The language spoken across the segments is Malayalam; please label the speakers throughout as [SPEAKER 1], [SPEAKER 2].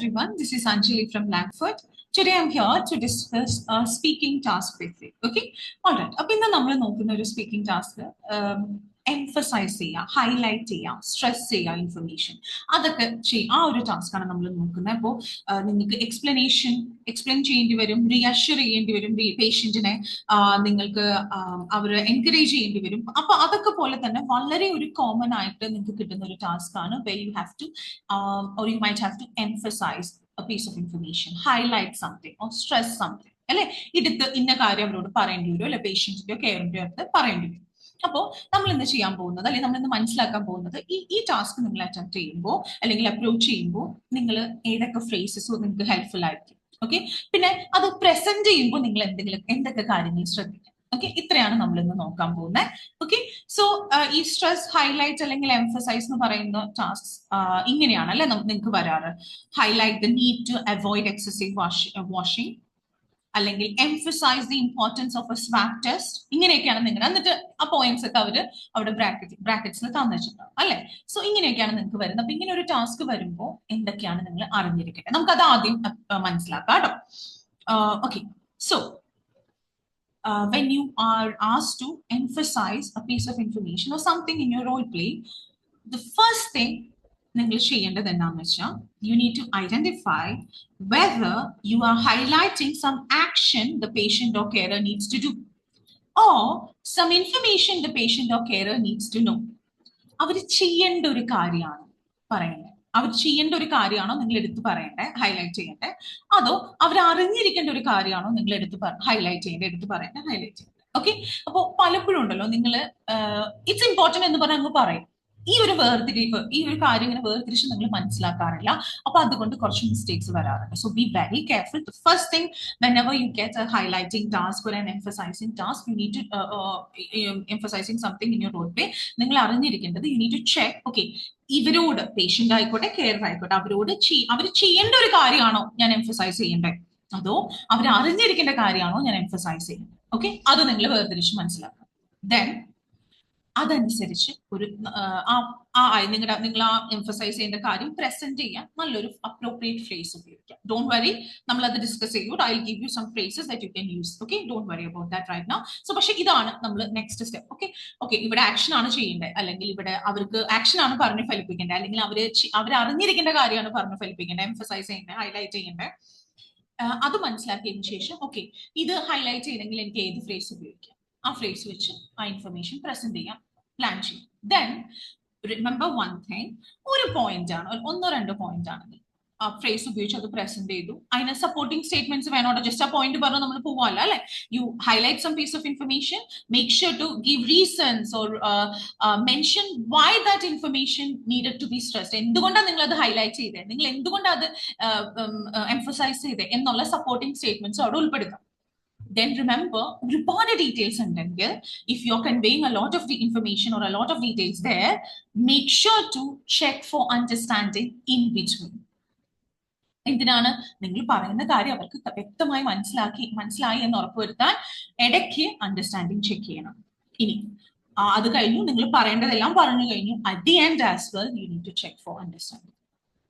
[SPEAKER 1] everyone. This is Anjali from Langford. Today I'm here to discuss a speaking task with you. Okay? Alright. അപ്പൊ ഇന്ന് നമ്മൾ നോക്കുന്ന ഒരു സ്പീക്കിംഗ് ടാസ്ക് എംഫസൈസ് ചെയ്യുക ഹൈലൈറ്റ് ചെയ്യുക സ്ട്രെസ് ചെയ്യുക ഇൻഫർമേഷൻ അതൊക്കെ ചെയ്യും ആ ഒരു ടാസ്ക്കാണ് നമ്മൾ നോക്കുന്നത്. അപ്പോൾ നിങ്ങൾക്ക് എക്സ്പ്ലനേഷൻ എക്സ്പ്ലെയിൻ ചെയ്യേണ്ടി വരും റിയഷർ ചെയ്യേണ്ടി വരും പേഷ്യന്റിനെ നിങ്ങൾക്ക് അവർ എൻകറേജ് ചെയ്യേണ്ടി വരും. അപ്പൊ അതൊക്കെ പോലെ തന്നെ വളരെ ഒരു കോമൺ ആയിട്ട് നിങ്ങൾക്ക് കിട്ടുന്ന ഒരു ടാസ്ക് ആണ് where you have to or you might have to emphasise a piece of information highlight something or stress something അല്ലെ? എടുത്ത് ഇന്ന കാര്യം അവരോട് പറയേണ്ടി വരും അല്ലെ? പേഷ്യൻസിന്റെയോ കെയറിന്റെയോ അടുത്ത് പറയേണ്ടി വരും. അപ്പോൾ നമ്മൾ ഇന്ന് ചെയ്യാൻ പോകുന്നത്? അല്ലെങ്കിൽ നമ്മൾ ഇന്ന് മനസ്സിലാക്കാൻ പോകുന്നത്? ഈ ഈ ടാസ്ക് നിങ്ങൾ അറ്റംപ്റ്റ് ചെയ്യുമ്പോൾ അല്ലെങ്കിൽ അപ്രോച്ച് ചെയ്യുമ്പോൾ നിങ്ങൾ ഏതൊക്കെ ഫ്രേസസ് നിങ്ങൾക്ക് ഹെൽപ്ഫുൾ ആയിരിക്കും. ഓക്കെ പിന്നെ അത് പ്രസന്റ് ചെയ്യുമ്പോൾ നിങ്ങൾ എന്തെങ്കിലും എന്തൊക്കെ കാര്യങ്ങൾ ശ്രദ്ധിക്കാം ഓക്കെ ഇത്രയാണ് നമ്മൾ ഇന്ന് നോക്കാൻ പോകുന്നത് ഓക്കെ സോ ഈ സ്ട്രെസ് ഹൈലൈറ്റ് അല്ലെങ്കിൽ എംഫസൈസ് എന്ന് പറയുന്ന ടാസ്ക് ഇങ്ങനെയാണ് അല്ലെ നിങ്ങൾക്ക് വരാറ്. Highlight the need to avoid excessive washing അല്ലെങ്കിൽ emphasise the importance of a swab test ഇങ്ങനെയൊക്കെയാണ് നിങ്ങൾ എന്നിട്ട് ആ പോയിന്റ്സ് ഒക്കെ അവർ അവിടെ ബ്രാക്കറ്റ് ബ്രാക്കറ്റ്സിൽ തന്നിട്ടുണ്ടാവും അല്ലെ? സോ ഇങ്ങനെയൊക്കെയാണ് നിങ്ങൾക്ക് വരുന്നത്. അപ്പൊ ഇങ്ങനെ ഒരു ടാസ്ക് വരുമ്പോൾ എന്തൊക്കെയാണ് നിങ്ങൾ അറിഞ്ഞിരിക്കേണ്ടത്? നമുക്കത് ആദ്യം മനസ്സിലാക്കാം കേട്ടോ. Okay so uh, when you are asked to emphasize a piece of information or something in your role play, the first thing നിങ്ങൾ ചെയ്യേണ്ടത് എന്താണെന്ന് വെച്ചാൽ you need to identify whether you are highlighting some action the patient or care needs to do or some information the patient or care needs to know അവർ ചെയ്യേണ്ട ഒരു കാര്യമാണ് പറയുന്നത് അവർ ചെയ്യേണ്ട ഒരു കാര്യമാണോ നിങ്ങൾ എടുത്ത് പറയണ്ടേ ഹൈലൈറ്റ് ചെയ്യണ്ടേ? അതോ അവർ അറിഞ്ഞിരിക്കേണ്ട ഒരു കാര്യമാണോ നിങ്ങൾ എടുത്ത് ഹൈലൈറ്റ് ചെയ്യേണ്ടത് എടുത്ത് പറയണ്ടേ ഹൈലൈറ്റ് ചെയ്യേണ്ടത് ഓക്കെ അപ്പോൾ പലപ്പോഴും ഉണ്ടല്ലോ നിങ്ങൾ ഇറ്റ്സ് ഇമ്പോർട്ടന്റ് എന്ന് പറഞ്ഞാൽ അങ്ങ് പറയും. ഈ ഒരു വേർതിരിവ് ഈ ഒരു കാര്യം ഇങ്ങനെ വേർതിരിച്ച് നിങ്ങൾ മനസ്സിലാക്കാറില്ല. അപ്പൊ അതുകൊണ്ട് കുറച്ച് മിസ്റ്റേക്സ് വരാറുണ്ട്. So be very careful first thing whenever you get highlighting task ഒരു emphasising task you need to emphasising something in your role play നിങ്ങൾ അറിഞ്ഞിരിക്കേണ്ടത് you need to check okay ഇവരോട് പേഷ്യന്റ് ആയിക്കോട്ടെ കെയർ ആയിക്കോട്ടെ അവരോട് അവർ ചെയ്യേണ്ട ഒരു കാര്യമാണോ ഞാൻ എംഫസൈസ് ചെയ്യേണ്ടത്? അതോ അവർ അറിഞ്ഞിരിക്കേണ്ട കാര്യമാണോ ഞാൻ എംഫസൈസ് ചെയ്യുന്നത് ഓക്കെ അത് നിങ്ങൾ വേർതിരിച്ച് മനസ്സിലാക്കുക. ദെൻ അതനുസരിച്ച് ഒരു ആ നിങ്ങളുടെ നിങ്ങൾ ആ എംഫസൈസ് ചെയ്യേണ്ട കാര്യം പ്രസന്റ് ചെയ്യാൻ നല്ലൊരു അപ്രോപ്രിയേറ്റ് ഫ്രേസ് ഉപയോഗിക്കാം. ഡോണ്ട് വറി നമ്മൾ അത് ഡിസ്കസ് ചെയ്യൂ. I give you some phrases that you can use okay don't worry about that right now so പക്ഷെ ഇതാണ് നമ്മൾ നെക്സ്റ്റ് സ്റ്റെപ്പ് ഓക്കെ ഓക്കെ ഇവിടെ ആക്ഷൻ ആണ് ചെയ്യേണ്ടത് അല്ലെങ്കിൽ ഇവിടെ അവർക്ക് ആക്ഷൻ ആണ് പറഞ്ഞ് ഫലിപ്പിക്കേണ്ടത് അല്ലെങ്കിൽ അവർ അവർ അറിഞ്ഞിരിക്കേണ്ട കാര്യമാണ് പറഞ്ഞ് ഫലിപ്പിക്കേണ്ടത് എംഫസൈസ് ചെയ്യേണ്ടത് ഹൈലൈറ്റ് ചെയ്യേണ്ടത് അത് മനസ്സിലാക്കിയതിനു ശേഷം ഓക്കെ ഇത് ഹൈലൈറ്റ് ചെയ്യണമെങ്കിൽ എനിക്ക് ഏത് ഫ്രേസ് ഉപയോഗിക്കാം? ആ ഫ്രേസ് വെച്ച് ആ ഇൻഫർമേഷൻ പ്രസന്റ് ചെയ്യാൻ പ്ലാൻ ചെയ്യും. ദെൻ റിമെമ്പർ വൺ തിങ് ഒരു പോയിന്റ് ആണ് ഒന്നോ രണ്ടോ പോയിന്റ് ആണെങ്കിൽ ആ ഫ്രേസ് ഉപയോഗിച്ച് അത് പ്രസന്റ് ചെയ്തു. അതിന് സപ്പോർട്ടിംഗ് സ്റ്റേറ്റ്മെന്റ്സ് വേണോട്ടോ? ജസ്റ്റ് ആ പോയിന്റ് പറഞ്ഞ് നമ്മൾ പോവാല്ല അല്ലെ? You highlight some piece of information make sure to give reasons or mention why that information needed to be stressed എന്തുകൊണ്ടാണ് നിങ്ങൾ അത് ഹൈലൈറ്റ് ചെയ്തത് നിങ്ങൾ എന്തുകൊണ്ടാണ് അത് എംഫസൈസ് ചെയ്തത് എന്നുള്ള സപ്പോർട്ടിംഗ് സ്റ്റേറ്റ്മെന്റ്സ് അവിടെ ഉൾപ്പെടുത്താം. Then remember ഒരുപാട് ഡീറ്റെയിൽസ് ഉണ്ടെങ്കിൽ if you are conveying a lot of the information or a lot of details there make sure to check for understanding in between. എന്തിനാണ്? നിങ്ങൾ പറയുന്ന കാര്യം അവർക്ക് വ്യക്തമായി മനസ്സിലാക്കി മനസ്സിലായി എന്ന് ഉറപ്പുവരുത്താൻ ഇടയ്ക്ക് അണ്ടർസ്റ്റാൻഡിങ് ചെക്ക് ചെയ്യണം. ഇനി അത് കഴിഞ്ഞു നിങ്ങൾ പറയേണ്ടതെല്ലാം പറഞ്ഞു കഴിഞ്ഞു. At the end as well you need to check for understanding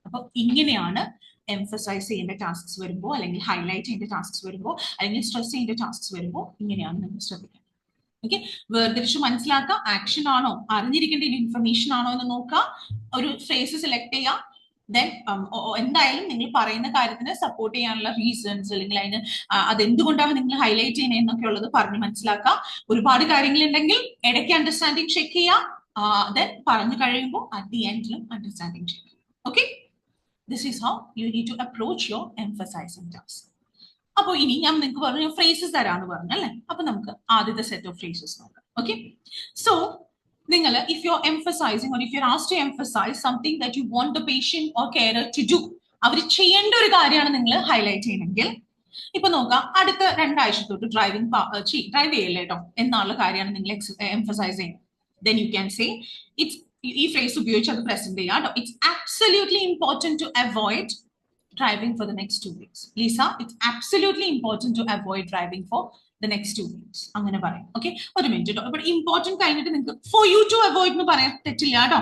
[SPEAKER 1] അപ്പൊ ഇങ്ങനെയാണ് എംഫസൈസ് ചെയ്യേണ്ട ടാസ്ക്സ് വരുമ്പോൾ അല്ലെങ്കിൽ ഹൈലൈറ്റ് ചെയ്യേണ്ട ടാസ്ക്സ് വരുമ്പോൾ അല്ലെങ്കിൽ സ്ട്രെസ് ചെയ്യേണ്ട ടാസ്ക്സ് വരുമ്പോൾ ഇങ്ങനെയാണ് നിങ്ങൾ ശ്രദ്ധിക്കുന്നത് ഓക്കെ വേർതിരിച്ച് മനസ്സിലാക്കുക. ആക്ഷൻ ആണോ? അറിഞ്ഞിരിക്കേണ്ട ഇൻഫർമേഷൻ ആണോ എന്ന് നോക്കുക. ഒരു ഫേസ് സെലക്ട് ചെയ്യുക. ദെൻ എന്തായാലും നിങ്ങൾ പറയുന്ന കാര്യത്തിന് സപ്പോർട്ട് ചെയ്യാനുള്ള റീസൺസ് അല്ലെങ്കിൽ അതിന് അതെന്തുകൊണ്ടാണ് നിങ്ങൾ ഹൈലൈറ്റ് ചെയ്യുന്നത് എന്നൊക്കെ ഉള്ളത് പറഞ്ഞ് മനസ്സിലാക്കുക. ഒരുപാട് കാര്യങ്ങൾ ഉണ്ടെങ്കിൽ ഇടയ്ക്ക് അണ്ടർസ്റ്റാൻഡിങ് ചെക്ക് ചെയ്യാം ദെൻ പറഞ്ഞു കഴിയുമ്പോൾ at the എൻഡിലും understanding check okay this is how you need to approach your emphasising task അപ്പോൾ ഇനി ഞാൻ നിങ്ങൾക്ക് പറഞ്ഞു ഫ്രേസസ് തരാന്ന് പറഞ്ഞു അല്ലേ? അപ്പൊ നമുക്ക് ആദ്യത്തെ സെറ്റ് ഓഫ് ഫ്രേസസ് നോക്കാം. ഓക്കെ സോ നിങ്ങൾ if you emphasising or if you has to emphasise something that you want the patient or care to do അവർ ചെയ്യേണ്ട ഒരു കാര്യമാണ് നിങ്ങൾ ഹൈലൈറ്റ് ചെയ്യണമെങ്കിൽ ഇപ്പൊ നോക്കാം അടുത്ത രണ്ടാഴ്ച തൊട്ട് ഡ്രൈവിംഗ് ഡ്രൈവ് ചെയ്യല്ലേ കേട്ടോ എന്നുള്ള കാര്യമാണ് നിങ്ങൾ എംഫസൈസ് ചെയ്യുന്നത്. Then you can say it's ഈ ഫ്രേസ് ഉപയോഗിച്ച് അത് പ്രസന്റ് ചെയ്യാം it's absolutely important to avoid driving for the next two weeks Lisa it's absolutely important to avoid driving for the next two weeks അങ്ങനെ പറയാം. ഓക്കെ ഒരു മിനിറ്റ് കേട്ടോ ഇവിടെ ഇമ്പോർട്ടന്റ് കഴിഞ്ഞിട്ട് നിങ്ങൾക്ക് ഫോർ യു ടു അവോയ്ഡ് എന്ന് പറയാൻ തെറ്റില്ല കേട്ടോ.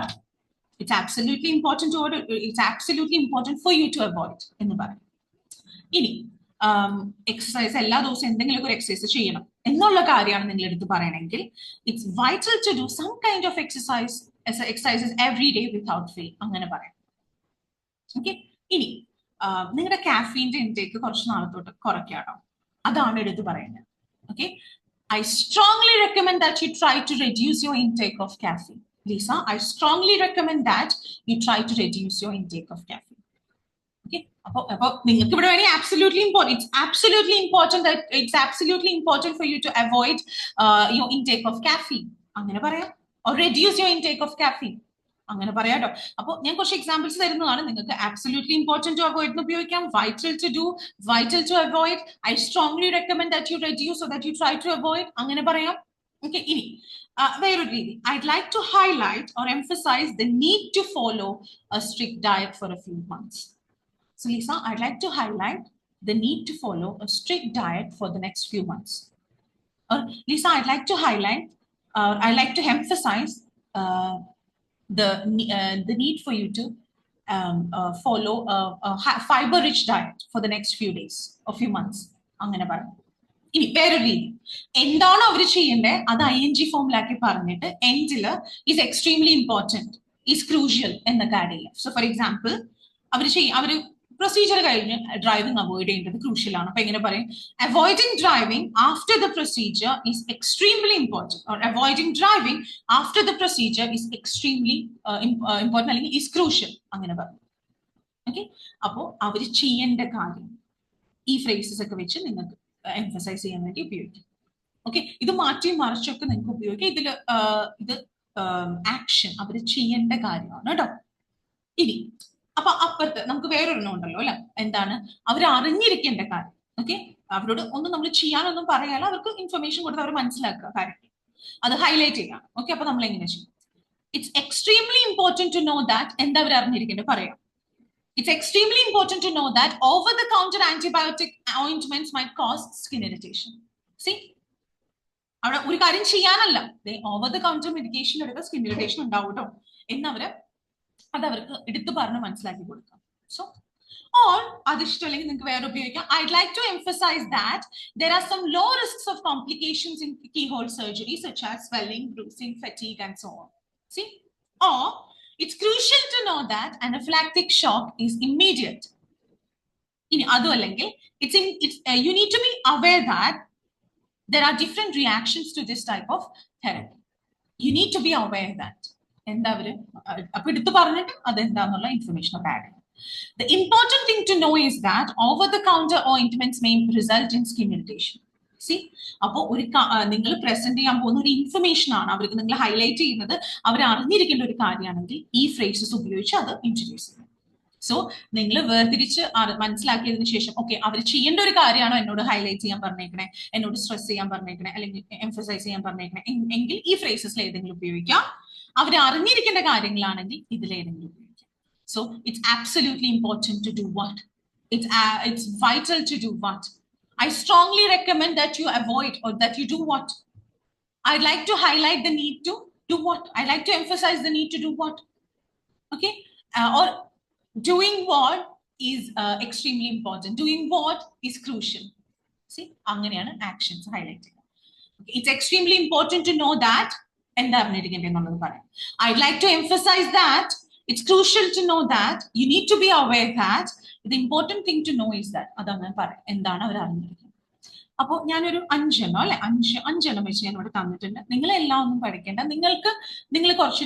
[SPEAKER 1] It's absolutely important to it's absolutely important for you to avoid എന്ന് പറയും. ഇനി എക്സസൈസ് എല്ലാ ദിവസവും എന്തെങ്കിലും ഒരു എക്സസൈസ് ചെയ്യണം. എന്നുള്ള കാര്യമാണ് നിങ്ങൾ എടുത്ത് പറയണമെങ്കിൽ it's vital to do some kind of exercise exercises every day without fail അങ്ങനെ പറയാം ഓക്കെ ഇനി നിങ്ങളുടെ കാഫീൻ്റെ ഇൻടേക്ക് കുറച്ച് നാളത്തോട്ട് കുറയ്ക്കാട്ടോ അതാണ് എടുത്ത് പറയുന്നത് okay I strongly recommend that you try to reduce your intake of caffeine Lisa I strongly recommend that you try to reduce your intake of caffeine okay അപ്പൊ അപ്പൊ നിങ്ങൾക്ക് ഇവിടെ വേണമെങ്കിൽ absolutely important it's absolutely important it's absolutely important for you to avoid your intake of caffeine അങ്ങനെ പറയാം or reduce your intake of caffeine അങ്ങനെ പറയാട്ടോ. അപ്പോൾ ഞാൻ കുറച്ച് എക്സാമ്പിൾസ് തരുന്നതാണ്. നിങ്ങൾക്ക് ആബ്സല്യൂട്ട്ലി ഇമ്പോർട്ടന്റ് ടു അവോയ്ഡ് എന്ന് ഉപയോഗിക്കാം. Vital to do vital to avoid I strongly recommend that you reduce that you try to avoid അങ്ങനെ പറയാം. ഓക്കെ ഇനി വേറൊരു രീതി. I'd like to highlight or emphasise the need to follow a strict diet for a few months So Lisa, I'd like to highlight the need to follow a strict diet for the next few months. Or Lisa, I'd like to highlight, uh, I like to emphasize uh, the, uh, the need for you to um, uh, follow a, a fiber-rich diet for the next few days or few months. അങ്ങനെ പറയാം. ഇനി വേറൊരു രീതി. എന്താണോ അവർ ചെയ്യേണ്ടത് അത് ഐ എൻ ജി ഫോമിലാക്കി പറഞ്ഞിട്ട് എൻഡിൽ is extremely important is crucial എന്നൊക്കെ ആഡ് ചെയ്യാം. സോ ഫോർ എക്സാമ്പിൾ അവർ ചെയ്യും അവർ പ്രൊസീജിയർ കഴിഞ്ഞ് ഡ്രൈവിംഗ് അവോയ്ഡ് ചെയ്യേണ്ടത് ക്രൂഷ്യലാണ് അപ്പൊ എങ്ങനെ പറയും avoiding driving after the procedure is extremely important or avoiding driving after the procedure is extremely important അല്ലെങ്കിൽ ഈസ് ക്രൂഷ്യൽ അങ്ങനെ പറഞ്ഞു ഓക്കെ അപ്പോൾ അവർ ചെയ്യേണ്ട കാര്യം ഈ ഫ്രേസസ് ഒക്കെ വെച്ച് നിങ്ങൾക്ക് എംഫസൈസ് ചെയ്യാൻ വേണ്ടി ഉപയോഗിക്കും. ഓക്കെ ഇത് മാറ്റി മറിച്ചൊക്കെ നിങ്ങൾക്ക് ഉപയോഗിക്കാം. ഇതിൽ ഇത് ആക്ഷൻ അവർ ചെയ്യേണ്ട കാര്യമാണ് കേട്ടോ. ഇനി അപ്പൊ അപ്പുറത്ത് നമുക്ക് വേറൊരെണ്ണം ഉണ്ടല്ലോ അല്ലെ? എന്താണ്? അവർ അറിഞ്ഞിരിക്കേണ്ട കാര്യം. ഓക്കെ അവരോട് ഒന്നും നമ്മൾ ചെയ്യാനൊന്നും പറയാല്ല അവർക്ക് ഇൻഫർമേഷൻ കൊടുത്ത് അവർ മനസ്സിലാക്കുക കാര്യം അത് ഹൈലൈറ്റ് ചെയ്യാം ഓക്കെ അപ്പൊ നമ്മൾ എങ്ങനെ ചെയ്യും? It's extremely important to know that എന്താ അവർ അറിഞ്ഞിരിക്കേണ്ടത് പറയാം. It's extremely important to know that over the counter antibiotic ointment may cause skin irritation see അവിടെ ഒരു കാര്യം ചെയ്യാനല്ല. ഓവർ ദ കൗണ്ടർ മെഡിക്കേഷൻ എടുക്കുക സ്കിൻ ഇറിറ്റേഷൻ ഉണ്ടാവും കേട്ടോ. എന്നവര് അത് അവർക്ക് എടുത്തു പറഞ്ഞ് മനസ്സിലാക്കി കൊടുക്കാം സോ ഓർ അത് ഇഷ്ടമല്ലെങ്കിൽ നിങ്ങൾക്ക് വേറെ ഉപയോഗിക്കാം I like to emphasise that there are some low risks of complications in keyhole surgery such as swelling bruising fatigue and so on see or it's crucial to know that anaphylactic shock is immediate ഇനി അതും അല്ലെങ്കിൽ it's it's you need to be aware that there are different reactions to this type of therapy. You need to be aware that. എന്താ അവർ? അപ്പൊ എടുത്തു പറഞ്ഞിട്ട് അതെന്താന്നുള്ള ഇൻഫർമേഷൻ ഒക്കെ ആഡ് ചെയ്യും. Important thing to know is that over the counter ointments may result in skin irritation see അപ്പോൾ ഒരു നിങ്ങൾ പ്രസന്റ് ചെയ്യാൻ പോകുന്ന ഒരു ഇൻഫർമേഷൻ ആണ്. അവർക്ക് നിങ്ങൾ ഹൈലൈറ്റ് ചെയ്യുന്നത് അവർ അറിഞ്ഞിരിക്കേണ്ട ഒരു കാര്യമാണെങ്കിൽ ഈ ഫ്രേസസ് ഉപയോഗിച്ച് അത് ഇൻട്രൊഡ്യൂസ് ചെയ്യും സോ നിങ്ങൾ വേർതിരിച്ച് മനസ്സിലാക്കിയതിനു ശേഷം ഓക്കെ അവർ ചെയ്യേണ്ട ഒരു കാര്യമാണോ എന്നോട് ഹൈലൈറ്റ് ചെയ്യാൻ പറഞ്ഞേക്കണേ? എന്നോട് സ്ട്രെസ് ചെയ്യാൻ പറഞ്ഞേക്കണേ? അല്ലെങ്കിൽ എംഫസൈസ് ചെയ്യാൻ പറഞ്ഞേക്കണേ? എങ്കിൽ ഈ ഫ്രേസസിൽ ഏതെങ്കിലും ഉപയോഗിക്കാം. അവർ അറിഞ്ഞിരിക്കേണ്ട കാര്യങ്ങളാണെങ്കിൽ ഇതിലേതെങ്കിലും ഉപയോഗിക്കാം so it's absolutely important to do what it's it's vital to do what I strongly recommend that you avoid or that you do what I like to highlight the need to do what I like to emphasise the need to do what okay or doing what is uh, extremely important doing what is crucial see അങ്ങനെയാണ് ആക്ഷൻസ് ഹൈലൈറ്റ് ചെയ്യുക it's extremely important to know that എന്താ അറിഞ്ഞിരിക്കേണ്ടത് എന്നുള്ളത് പറയാം. I like to emphasise that it's crucial to know that you need to be aware that ഇത് important thing to know is that അതങ്ങനെ പറയാം. എന്താണ് അവർ അറിഞ്ഞിരിക്കുന്നത്? അപ്പോൾ ഞാനൊരു അഞ്ചെണ്ണം അല്ലെ? അഞ്ച് അഞ്ചെണ്ണം വെച്ച് ഞാൻ ഇവിടെ തന്നിട്ടുണ്ട്. നിങ്ങളെല്ലാം ഒന്നും പഠിക്കേണ്ട. നിങ്ങൾക്ക് നിങ്ങൾ കുറച്ച്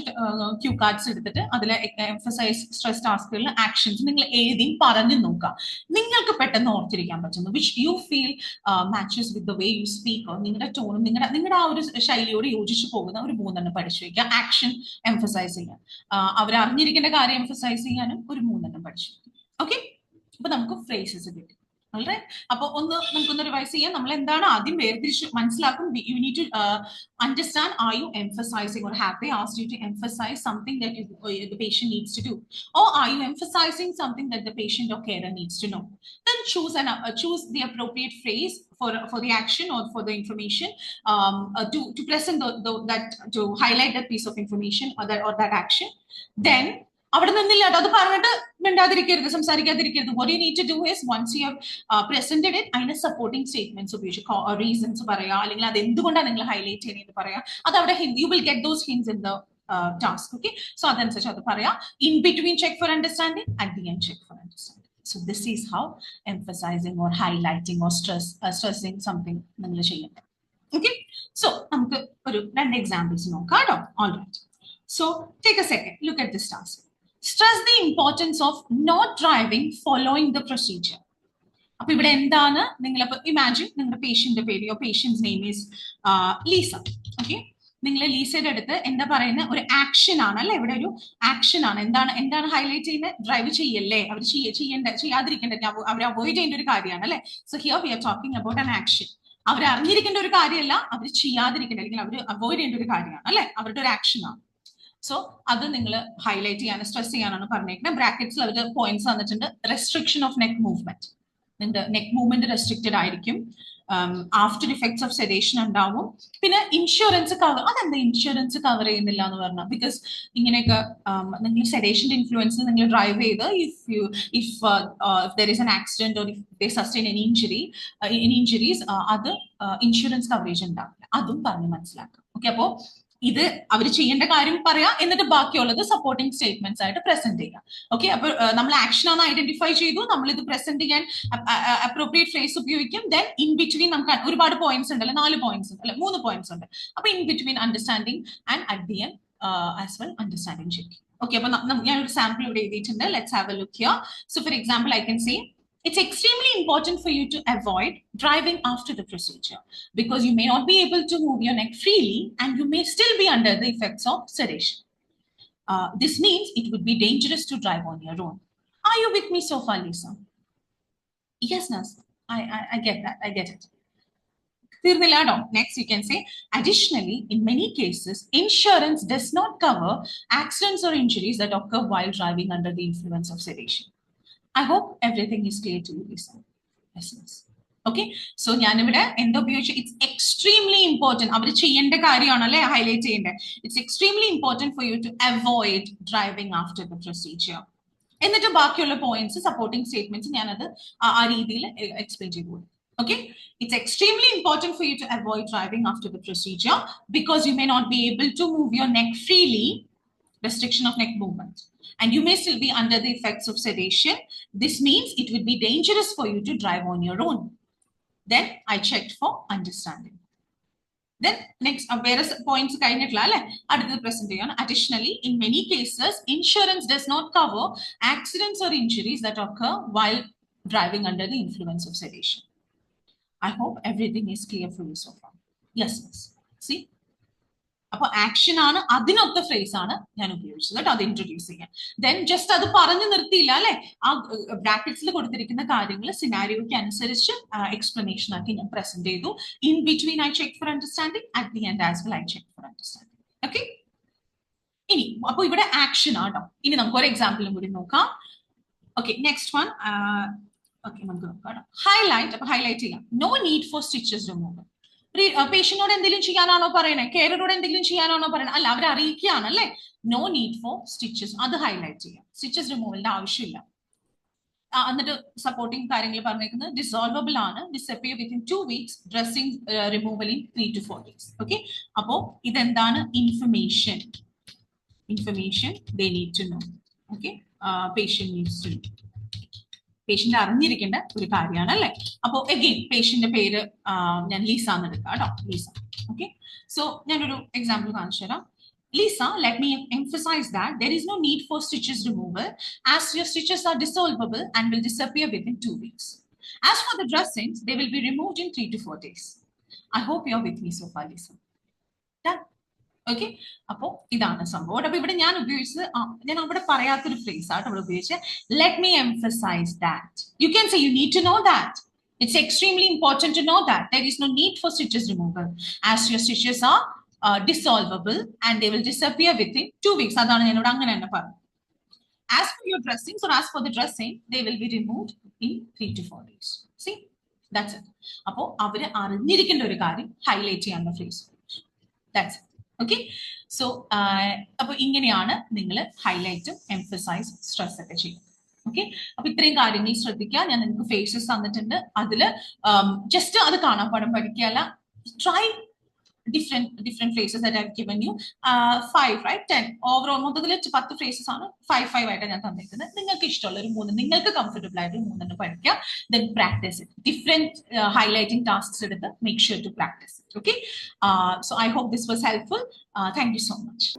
[SPEAKER 1] ക്യൂ കാർഡ്സ് എടുത്തിട്ട് അതിൽ എംഫസൈസ് സ്ട്രെസ് ടാസ്കുകളിൽ ആക്ഷൻസ് നിങ്ങൾ എഴുതിയും പറഞ്ഞു നോക്കുക. നിങ്ങൾക്ക് പെട്ടെന്ന് ഓർത്തിരിക്കാൻ പറ്റുന്നു. Which you feel matches with the way you speak നിങ്ങളുടെ ടോണും നിങ്ങളുടെ നിങ്ങളുടെ ആ ഒരു ശൈലിയോട് യോജിച്ചു പോകുന്ന ഒരു മൂന്നെണ്ണം പഠിച്ചു വയ്ക്കുക. ആക്ഷൻ എംഫസൈസ് ചെയ്യാൻ അവർ അറിഞ്ഞിരിക്കേണ്ട കാര്യം എംഫസൈസ് ചെയ്യാനും ഒരു മൂന്നെണ്ണം പഠിച്ചു ഓക്കെ അപ്പൊ നമുക്ക് ഫ്രേസസ് കിട്ടി. വളരെ അപ്പൊ ഒന്ന് നമുക്കൊന്ന് റിവൈസ് ചെയ്യാം നമ്മൾ എന്താണ് ആദ്യം വേർതിരിച്ച് മനസ്സിലാക്കും you need to understand are you emphasising or have they asked you to emphasize something that you, uh, the patient needs to do or are you emphasizing something that the patient or carer needs to know then choose an uh, choose the appropriate phrase for for the action or for the information um, uh, to to present the, the, that to highlight that piece of information or that or that action then അവിടെ നിന്നില്ല കേട്ടോ. അത് പറഞ്ഞിട്ട് മിണ്ടാതിരിക്കരുത് സംസാരിക്കാതിരിക്കരുത്. What you need to do is once you have presented it അതിന്റെ സപ്പോർട്ടിംഗ് സ്റ്റേറ്റ്മെന്റ്സ് ഉപയോഗിച്ച് റീസൺസ് പറയാ അല്ലെങ്കിൽ അത് എന്തുകൊണ്ടാണ് നിങ്ങൾ ഹൈലൈറ്റ് ചെയ്യുന്നത് പറയാ. അത് അവിടെ you will get those hints in the task okay so അതനുസരിച്ച് അത് പറയാം. In between check for understanding at the end check for understanding so this is how emphasising or highlighting or stress stressing something നിങ്ങൾ ചെയ്യേണ്ടത് ഓക്കെ സോ നമുക്ക് ഒരു രണ്ട് എക്സാമ്പിൾസ് നോക്കാം കേട്ടോ. All right so take a second look at this task stress the importance of not driving following the procedure അപ്പൊ ഇവിടെ എന്താണ്? നിങ്ങൾ ഇമാജിൻ നിങ്ങളുടെ പേഷ്യന്റെ പേര്. Patient's name is Lisa okay നിങ്ങൾ ലീസയുടെ അടുത്ത് എന്താ പറയുന്ന? ഒരു ആക്ഷൻ ആണ് അല്ലെ? ഇവിടെ ഒരു ആക്ഷൻ ആണ്. എന്താണ്? എന്താണ് ഹൈലൈറ്റ് ചെയ്യുന്നത് ഡ്രൈവ് ചെയ്യല്ലേ? അവർ ചെയ്യേണ്ട ചെയ്യാതിരിക്കേണ്ട അവർ അവോയ്ഡ് ചെയ്യേണ്ട ഒരു കാര്യമാണ് അല്ലെ? So here we are talking about an action അവർ അറിഞ്ഞിരിക്കേണ്ട ഒരു കാര്യമല്ല അവർ ചെയ്യാതിരിക്കേണ്ട അല്ലെങ്കിൽ അവർ അവോയ്ഡ് ചെയ്യേണ്ട ഒരു കാര്യമാണ് അല്ലെ? അവരുടെ ഒരു ആക്ഷൻ ആണ്. സോ അത് നിങ്ങൾ ഹൈലൈറ്റ് ചെയ്യാൻ സ്ട്രെസ് ചെയ്യാനാണ് പറഞ്ഞേക്കുന്നത് ബ്രാക്കറ്റ്സിൽ അവർ പോയിന്റ്സ് തന്നിട്ടുണ്ട്. റെസ്ട്രിക്ഷൻ ഓഫ് നെക്ക് മൂവ്മെന്റ് നിന്റെ നെക്ക് മൂവ്മെന്റ് റെസ്ട്രിക്റ്റഡ് ആയിരിക്കും. ആഫ്റ്റർ ഇഫക്ട്സ് ഓഫ് സെഡേഷൻ ഉണ്ടാവും. പിന്നെ ഇൻഷുറൻസ് കവർ അതെന്താ ഇൻഷുറൻസ് കവർ ചെയ്യുന്നില്ല എന്ന് പറഞ്ഞാൽ ബിക്കോസ് ഇങ്ങനെയൊക്കെ നിങ്ങൾ സെഡേഷന്റെ ഇൻഫ്ലുവൻസ് നിങ്ങൾ ഡ്രൈവ് ചെയ്ത് if you if there is an accident or if they sustain an injury an injuries അത് ഇൻഷുറൻസ് കവറേജ് ഉണ്ടാവില്ല. അതും പറഞ്ഞ് മനസ്സിലാക്കാം. ഓക്കെ അപ്പോ ഇത് അവർ ചെയ്യേണ്ട കാര്യം പറയാം എന്നിട്ട് ബാക്കിയുള്ളത് സപ്പോർട്ടിംഗ് സ്റ്റേറ്റ്മെന്റ്സ് ആയിട്ട് പ്രസന്റ് ചെയ്യാം. ഓക്കെ അപ്പൊ നമ്മൾ ആക്ഷൻ ആണ് ഐഡന്റിഫൈ ചെയ്തു. നമ്മൾ ഇത് പ്രസന്റ് ചെയ്യാൻ അപ്രോപ്രിയേറ്റ് ഫ്രേസ് ഉപയോഗിക്കും. ദെൻ ഇൻ ബിറ്റ്വീൻ നമുക്ക് ഒരുപാട് പോയിന്റ്സ് ഉണ്ട് അല്ലെ നാല് പോയിന്റ്സ് ഉണ്ട്. അല്ലെ മൂന്ന് പോയിന്റ്സ് ഉണ്ട്. അപ്പൊ in between understanding and at the end as well understanding check okay അപ്പൊ ഞാൻ ഒരു സാമ്പിൾ ഇവിടെ എഴുതിയിട്ടുണ്ട്. Let's have a look here so for example I can say it's extremely important for you to avoid driving after the procedure because you may not be able to move your neck freely and you may still be under the effects of sedation. Uh, this means it would be dangerous to drive on your own. Are you with me so far, Lisa? Yes, Nas. I, I, I get that. I get it. Next, you can say, additionally, in many cases, insurance does not cover accidents or injuries that occur while driving under the influence of sedation. I hope everything is clear to. Okay so ഞാനിവിടെ എന്താ ഉപയോഗിച്ചു? ഇറ്റ്സ് എക്സ്ട്രീംലി ഇമ്പോർട്ടന്റ് അവർ ചെയ്യേണ്ട കാര്യമാണ് അല്ലെ ഹൈലൈറ്റ് ചെയ്യേണ്ടത് it's extremely important for you to avoid driving after the procedure എന്നിട്ട് ബാക്കിയുള്ള പോയിന്റ്സ് സപ്പോർട്ടിംഗ് സ്റ്റേറ്റ്മെന്റ്സ് ഞാനത് ആ രീതിയിൽ എക്സ്പ്ലെയിൻ ചെയ്തു കൊടുക്കും Okay, it's extremely important for you to avoid driving after the procedure because you may not be able to move your neck freely, restriction of neck movement. And you may still be under the effects of sedation. This means it would be dangerous for you to drive on your own. Then I checked for understanding. Then next, uh, various points kind of the presentation. Additionally, in many cases, insurance does not cover accidents or injuries that occur while driving under the influence of sedation. I hope everything is clear for you so far. Yes, yes. See? അപ്പൊ ആക്ഷൻ ആണ് അതിനൊത്ത ഫ്രേസ് ആണ് ഞാൻ ഉപയോഗിച്ചത് കേട്ടോ അത് ഇൻട്രൊഡ്യൂസ് ചെയ്യാൻ. ദെൻ ജസ്റ്റ് അത് പറഞ്ഞു നിർത്തിയില്ല അല്ലെ? ആ ബ്രാക്കറ്റ്സിൽ കൊടുത്തിരിക്കുന്ന കാര്യങ്ങൾ സിനാരിയോയ്ക്ക് അനുസരിച്ച് എക്സ്പ്ലനേഷൻ ആക്കി ഞാൻ പ്രസന്റ് ചെയ്തു. In between I check for understanding at the end as well I check for understanding okay ഇനി അപ്പൊ ഇവിടെ ആക്ഷൻ ആട്ടോ ഇനി നമുക്ക് ഒരു എക്സാമ്പിളും കൂടി നോക്കാം. ഓക്കെ നെക്സ്റ്റ് വൺ ഓക്കെ നമുക്ക് നോക്കാം ഹൈലൈറ്റ് അപ്പൊ ഹൈലൈറ്റ് ചെയ്യാം. No need for stitches removal പേഷ്യന്റിനോട് എന്തെങ്കിലും ചെയ്യാനാണോ പറയണേ? കെയറോട് എന്തെങ്കിലും ചെയ്യാനാണോ പറയണേ? അല്ല അവരെ അറിയിക്കുകയാണ് അല്ലെ? നോ നീഡ് ഫോർ സ്റ്റിച്ചസ് അത് ഹൈലൈറ്റ് ചെയ്യാം. സ്റ്റിച്ചസ് റിമൂവലിന്റെ ആവശ്യമില്ല. എന്നിട്ട് സപ്പോർട്ടിങ് കാര്യങ്ങൾ പറഞ്ഞേക്കുന്നത് ഡിസോൾവബിൾ ആണ്. Disappear within two weeks dressing removal in three to four days okay അപ്പോ ഇതെന്താണ്? Information information they need to know okay patient needs to know patient അറിഞ്ഞിരിക്കേണ്ട ഒരു കാര്യമാണ് അല്ലെ അപ്പോ എഗെയിൻ പേഷ്യന്റെ പേര് ഞാൻ ലീസ എന്ന് എടുക്കാം കേട്ടോ ലീസ ഓക്കെ സോ ഞാനൊരു എക്സാമ്പിൾ കാണിച്ചു തരാം Lisa, let me emphasize that there is no need for stitches removal as your stitches are dissolvable and will disappear within two weeks. As for the dressings, they will be removed in three to four days. I hope you're with me so far, Lisa. Done? Okay അപ്പോ ഇതാണ് സംഭവം അപ്പൊ ഇവിടെ ഞാൻ ഉപയോഗിച്ചത് ഞാൻ അവിടെ പറയാത്തൊരു ഫ്രേസ് ആട്ടോ ഇവിടെ ഉപയോഗിച്ചത് let me emphasise that you can say you need to know that It's extremely important to know that there is no need for stitches removal as your stitches are uh, dissolvable and they will disappear within two weeks. As for your dressings or as for the dressing, they will be removed in three to four days. See, that's it. അപ്പോ അവർ അറിഞ്ഞിരിക്കേണ്ട ഒരു കാര്യം ഹൈലൈറ്റ് ചെയ്യാനുള്ള ഫ്രേസ് ദാറ്റ്സ് ഓക്കെ സോ അപ്പൊ ഇങ്ങനെയാണ് നിങ്ങൾ ഹൈലൈറ്റും എംഫസൈസ് സ്ട്രെസ് ഒക്കെ ചെയ്യുന്നത് ഓക്കെ അപ്പൊ ഇത്രയും കാര്യങ്ങൾ ശ്രദ്ധിക്കുക. ഞാൻ നിങ്ങൾക്ക് ഫേസസ് തന്നിട്ടുണ്ട്. അതിൽ ജസ്റ്റ് അത് കാണാൻ പാഠം പഠിക്കുകയല്ല. Try different different phrases that have given you five right ten overall മൊത്തത്തിൽ പത്ത് ഫ്രേസസ് ആണ് ഫൈവ് ഫൈവ് ആയിട്ട് ഞാൻ തന്നിരിക്കുന്നത്. നിങ്ങൾക്ക് ഇഷ്ടമുള്ള ഒരു മൂന്ന് നിങ്ങൾക്ക് കംഫർട്ടബിൾ ആയിട്ട് ഒരു മൂന്നെണ്ണം പഠിക്കുക then practise it different highlighting tasks എടുത്ത് make sure to practise it okay so I hope this was helpful thank you so much